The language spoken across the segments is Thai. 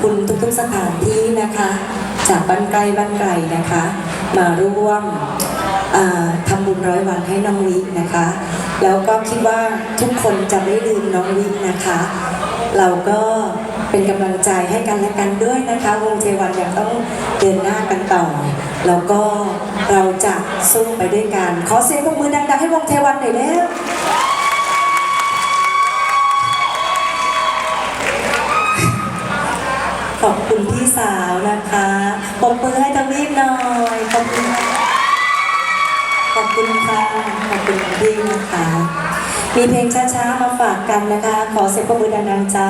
คุณทุกๆสถานที่นะคะ จากบ้านไกลบ้านไกลนะคะ มาร่วมอ่าทำบุญร้อยวันให้น้องวินะคะ แล้วก็คิดว่าทุกคนจะไม่ลืมน้องวินะคะ เราก็เป็นกำลังใจให้กันและกันด้วยนะคะวงเทวันยังต้องเดินหน้ากันต่อ แล้วก็เราจะสู้ไปด้วยกัน ขอเสียงปรบมือดังๆให้วงเทวันหน่อยแล้ว อบคุณพี่สาวนะคะปมมือให้ทวีปหน่อยขอบคุณค่ะขอบคุณค่ะขอบคุณพี่นะคะ มีเพลงช้าๆมาฝากกันนะคะ ขอเสียงปมมือดังๆจ้า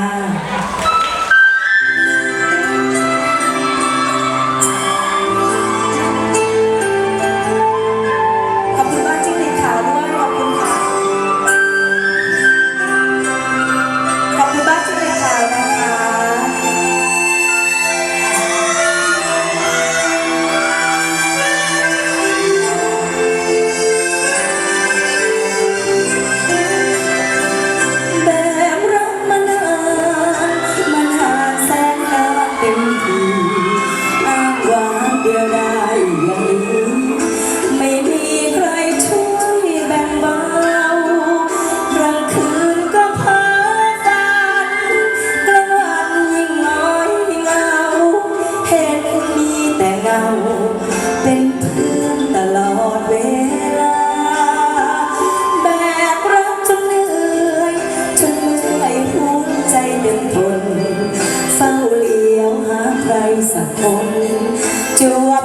ใครสักคนจวบ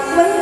ที่หมักไว้น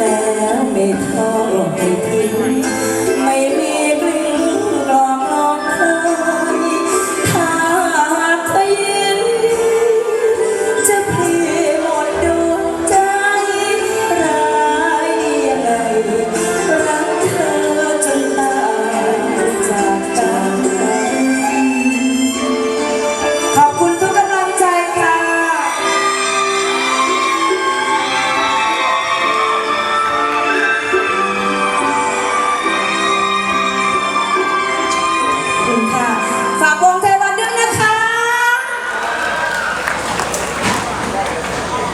แล้วไม่ท้อดให้เธอ